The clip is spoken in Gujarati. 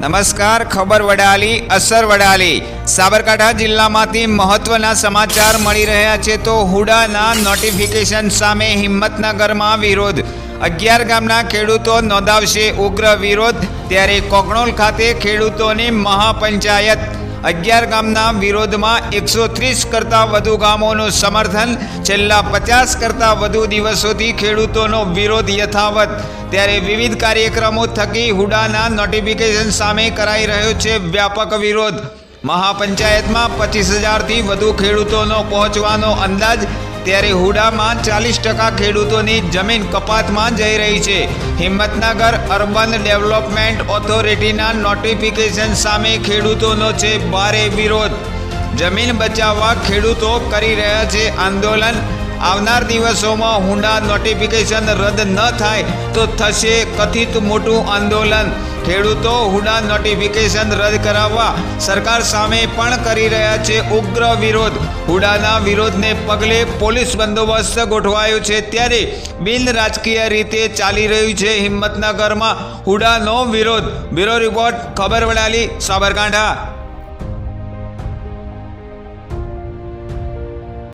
નમસ્કાર, ખબર વડાલી, અસર વડાલી. સાબરકાંઠા જિલ્લામાંથી મહત્વના સમાચાર મળી રહ્યા છે તો હુડાના નોટિફિકેશન સામે હિંમતનગરમાં વિરોધ. અગિયાર ગામના ખેડૂતો નોંધાવશે ઉગ્ર વિરોધ. ત્યારે કોકણોલ ખાતે ખેડૂતોની મહાપંચાયત અગિયાર ગામના વિરોધમાં એકસો ત્રીસ કરતાં વધુ ગામોનું સમર્થન, છેલ્લા પચાસ કરતાં વધુ દિવસોથી ખેડૂતોનો વિરોધ યથાવત. ત્યારે વિવિધ કાર્યક્રમો થકી હુડાના નોટિફિકેશન સામે કરાઈ રહ્યો છે વ્યાપક વિરોધ. મહાપંચાયતમાં પચીસ હજારથી વધુ ખેડૂતોનો પહોંચવાનો અંદાજ ત્યારે હુડામાં ચાલીસ ટકા ખેડૂતોની જમીન કપાતમાં જઈ રહી છે. હિંમતનગર અર્બન ડેવલપમેન્ટ ઓથોરિટીના નોટિફિકેશન સામે ખેડૂતોનો છે ભારે વિરોધ. જમીન બચાવવા ખેડૂતો કરી રહ્યા છે આંદોલન. આવનાર દિવસોમાં હુંડા નોટિફિકેશન રદ ન થાય તો થશે કથિત મોટું આંદોલન. ખેડૂતો હુડા નોટિફિકેશન રદ કરાવવા સરકાર સામે પણ કરી રહ્યા છે ઉગ્ર વિરોધ. હુડાના વિરોધને પગલે પોલીસ બંદોબસ્ત ગોઠવાયો છે ત્યારે બિન રાજકીય રીતે ચાલી રહ્યું છે હિંમતનગરમાં હુડાનો વિરોધ. બ્યુરો રિપોર્ટ ખબર વડાલી, સાબરકાંઠા.